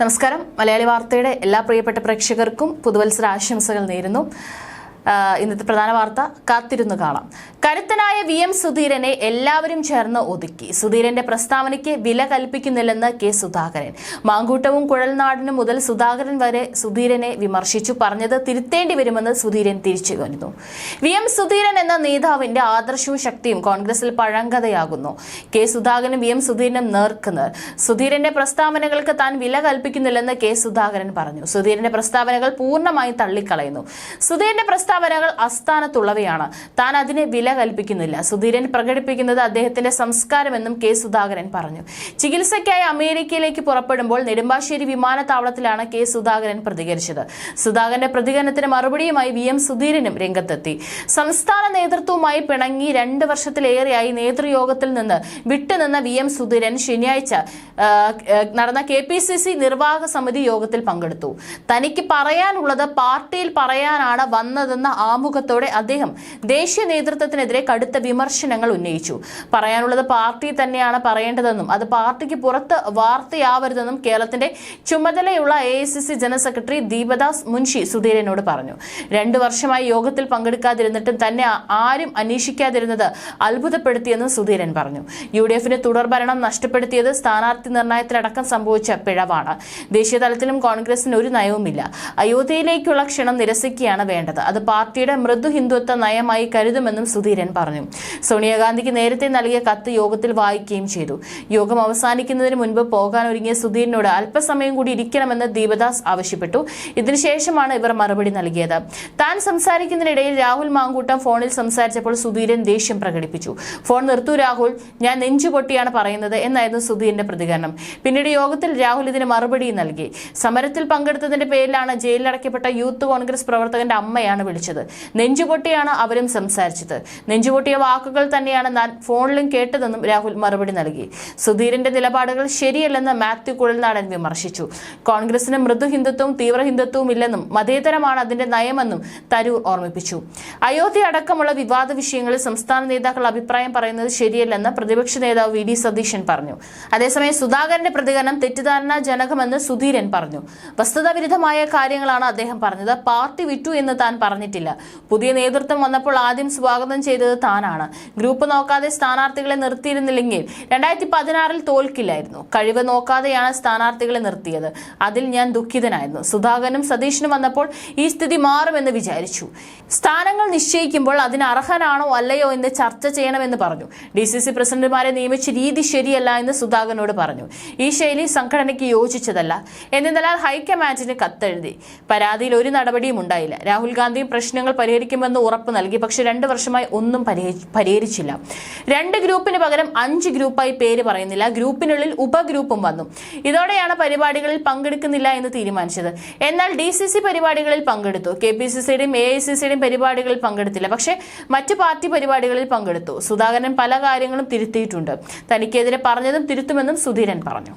നമസ്കാരം. മലയാളി വാർത്തയുടെ എല്ലാ പ്രിയപ്പെട്ട പ്രേക്ഷകർക്കും പുതുവത്സര ആശംസകൾ നേരുന്നു. ഇന്നത്തെ പ്രധാന വാർത്ത കാത്തിരുന്നു കാണാം. കരുത്തനായ വി എം സുധീരനെ എല്ലാവരും ചേർന്ന് ഒതുക്കി. സുധീരന്റെ പ്രസ്താവനയ്ക്ക് വില കൽപ്പിക്കുന്നില്ലെന്ന് കെ സുധാകരൻ. മാങ്കൂട്ടവും കുഴൽനാടിനും മുതൽ സുധാകരൻ വരെ സുധീരനെ വിമർശിച്ചു. പറഞ്ഞത് തിരുത്തേണ്ടി വരുമെന്ന് സുധീരൻ തിരിച്ചു വരുന്നു. വി എം സുധീരൻ എന്ന നേതാവിന്റെ ആദർശവും ശക്തിയും കോൺഗ്രസിൽ പഴങ്കഥയാകുന്നു. കെ സുധാകരനും വി എം സുധീരനും നേർക്കുന്നു സുധീരന്റെ പ്രസ്താവനകൾക്ക് താൻ വില കൽപ്പിക്കുന്നില്ലെന്ന് കെ സുധാകരൻ പറഞ്ഞു. സുധീരന്റെ പ്രസ്താവനകൾ പൂർണമായും തള്ളിക്കളയുന്നു. സുധീരന്റെ പ്രസ്താവനകൾ അസ്ഥാനത്തുള്ളവയാണ് താൻ അതിനെ വില കൽപ്പിക്കുന്നില്ല. സുധീരൻ പ്രകടിപ്പിക്കുന്നത് അദ്ദേഹത്തിന്റെ സംസ്കാരമെന്നും കെ സുധാകരൻ പറഞ്ഞു. ചികിത്സയ്ക്കായി അമേരിക്കയിലേക്ക് പുറപ്പെടുമ്പോൾ നെടുമ്പാശ്ശേരി വിമാനത്താവളത്തിലാണ് കെ സുധാകരൻ പ്രതികരിച്ചത്. സുധാകരന്റെ പ്രതികരണത്തിന് മറുപടിയുമായി വി എം സുധീരനും രംഗത്തെത്തി. സംസ്ഥാന നേതൃത്വവുമായി പിണങ്ങി രണ്ട് വർഷത്തിലേറെയായി നേതൃയോഗത്തിൽ നിന്ന് വിട്ടുനിന്ന വി എം സുധീരൻ ശനിയാഴ്ച നടന്ന കെ പി സി സി നിർവാഹക സമിതി യോഗത്തിൽ പങ്കെടുത്തു. തനിക്ക് പറയാനുള്ളത് പാർട്ടിയിൽ പറയാനാണ് വന്നതെന്ന ആമുഖത്തോടെ അദ്ദേഹം ദേശീയ നേതൃത്വത്തിനെതിരെ കടുത്ത വിമർശനങ്ങൾ ഉന്നയിച്ചു. പറയാനുള്ളത് പാർട്ടി തന്നെയാണ് പറയേണ്ടതെന്നും അത് പാർട്ടിക്ക് പുറത്ത് വാർത്തയാവരുതെന്നും കേരളത്തിന്റെ ചുമതലയുള്ള a general secretary Deepa Das Munshi സുധീരനോട് പറഞ്ഞു. രണ്ടു വർഷമായി യോഗത്തിൽ പങ്കെടുക്കാതിരുന്നിട്ടും തന്നെ ആരും അന്വേഷിക്കാതിരുന്നത് അത്ഭുതപ്പെടുത്തിയെന്നും സുധീരൻ പറഞ്ഞു. യു ഡി എഫിന് തുടർഭരണം നഷ്ടപ്പെടുത്തിയത് സ്ഥാനാർത്ഥി നിർണയത്തിലടക്കം സംഭവിച്ച പിഴവാണ്. ദേശീയ തലത്തിലും കോൺഗ്രസിന് ഒരു നയവുമില്ല. അയോധ്യയിലേക്കുള്ള ക്ഷണം നിരസിക്കുകയാണ് വേണ്ടത്. അത് പാർട്ടിയുടെ മൃദു ഹിന്ദുത്വ നയമായി കരുതുമെന്നും സുധീരൻ പറഞ്ഞു. സോണിയാഗാന്ധിക്ക് നേരത്തെ നൽകിയ കത്ത് യോഗത്തിൽ വായിക്കുകയും ചെയ്തു. യോഗം അവസാനിക്കുന്നതിന് മുൻപ് പോകാൻ ഒരുങ്ങിയ സുധീരനോട് അല്പസമയം കൂടി ഇരിക്കണമെന്ന് ദീപദാസ് ആവശ്യപ്പെട്ടു. ഇതിനുശേഷമാണ് ഇവർ മറുപടി നൽകിയത്. താൻ സംസാരിക്കുന്നതിനിടയിൽ രാഹുൽ മാങ്കൂട്ടം ഫോണിൽ സംസാരിച്ചപ്പോൾ സുധീരൻ ദേഷ്യം പ്രകടിപ്പിച്ചു. ഫോൺ നിർത്തു രാഹുൽ ഞാൻ നെഞ്ചുപൊട്ടിയാണ് പറയുന്നത് എന്നായിരുന്നു സുധീരന്റെ പ്രതികരണം. പിന്നീട് യോഗത്തിൽ രാഹുൽ ഇതിന് മറുപടി നൽകി. സമരത്തിൽ പങ്കെടുത്തതിന്റെ പേരിലാണ് ജയിലിലടക്കപ്പെട്ട യൂത്ത് കോൺഗ്രസ് പ്രവർത്തകന്റെ അമ്മയാണ് വിളിച്ചത്. നെഞ്ചുപൊട്ടിയാണ് അവരും സംസാരിച്ചത്. നെഞ്ചുപൊട്ടിയ വാക്കുകൾ തന്നെയാണ് ഞാൻ ഫോണിലും കേട്ടതെന്നും രാഹുൽ മറുപടി നൽകി. സുധീരന്റെ നിലപാടുകൾ ശരിയല്ലെന്ന് മാത്യു കുഴൽനാടൻ വിമർശിച്ചു. കോൺഗ്രസിന് മൃദു ഹിന്ദുത്വവും തീവ്ര ഹിന്ദുത്വവും ഇല്ലെന്നും മതേതരമാണ് അതിന്റെ നയമെന്നും തരൂർ ഓർമ്മിപ്പിച്ചു. അയോധ്യ അടക്കമുള്ള വിവാദ വിഷയങ്ങളിൽ സംസ്ഥാന നേതാക്കൾ അഭിപ്രായം പറയുന്നത് ശരിയല്ലെന്ന് പ്രതിപക്ഷ നേതാവ് വി ഡി സതീശൻ പറഞ്ഞു. അതേസമയം സുധാകരന്റെ പ്രതികരണം തെറ്റിദ്ധാരണാജനകമെന്ന് സുധീരൻ പറഞ്ഞു. വസ്തുതാവിരുദ്ധമായ കാര്യങ്ങളാണ് അദ്ദേഹം പറഞ്ഞത്. പാർട്ടി വിറ്റു എന്ന് താൻ പറഞ്ഞിട്ടില്ല. പുതിയ നേതൃത്വം വന്നപ്പോൾ ആദ്യം സ്വാഗതം ചെയ്തത് താനാണ്. ഗ്രൂപ്പ് നോക്കാതെ സ്ഥാനാർത്ഥികളെ നിർത്തിയിരുന്നില്ലെങ്കിൽ രണ്ടായിരത്തി പതിനാറിൽ തോൽക്കില്ലായിരുന്നു. കഴിവ് നോക്കാതെയാണ് സ്ഥാനാർത്ഥികളെ നിർത്തിയത്. അതിൽ ഞാൻ ദുഃഖിതനായിരുന്നു. സുധാകരനും സതീഷിനും വന്നപ്പോൾ ഈ സ്ഥിതി മാറുമെന്ന് വിചാരിച്ചു. സ്ഥാനങ്ങൾ നിശ്ചയിക്കുമ്പോൾ അതിന് അർഹനാണോ അല്ലയോ എന്ന് ചർച്ച ചെയ്യണമെന്ന് പറഞ്ഞു. ഡി സി സി പ്രസിഡന്റുമാരെ നിയമിച്ച രീതി ശരിയല്ല എന്ന് സുധാകരനോട് പറഞ്ഞു. ഈ ശൈലി സംഘടനയ്ക്ക് യോജിച്ചതല്ല. എന്നിരുന്നാൽ ഹൈക്കമാൻഡിന് കത്തെഴുതി. പരാതിയിൽ ഒരു നടപടിയും ഉണ്ടായില്ല. രാഹുൽ ഗാന്ധിയും പ്രശ്നങ്ങൾ പരിഹരിക്കുമെന്ന് ഉറപ്പ് നൽകി. പക്ഷെ രണ്ട് വർഷമായി ഒന്നും പരിഹരിച്ചില്ല. രണ്ട് ഗ്രൂപ്പിന് പകരം അഞ്ച് ഗ്രൂപ്പായി പേര് പറയുന്നില്ല. ഗ്രൂപ്പിനുള്ളിൽ ഉപഗ്രൂപ്പും വന്നു. ഇതോടെയാണ് പരിപാടികളിൽ പങ്കെടുക്കുന്നില്ല എന്ന് തീരുമാനിച്ചത്. എന്നാൽ ഡി സി സി പരിപാടികളിൽ പങ്കെടുത്തു. കെ പി സി സിയുടെയും എ ഐ സി സിയുടെയും പരിപാടികളിൽ പങ്കെടുത്തില്ല. പക്ഷേ മറ്റ് പാർട്ടി പരിപാടികളിൽ പങ്കെടുത്തു. സുധാകരൻ പല കാര്യങ്ങളും തിരുത്തിയിട്ടുണ്ട്. തനിക്കെതിരെ പറഞ്ഞതും തിരുത്തുമെന്നും സുധീരൻ പറഞ്ഞു.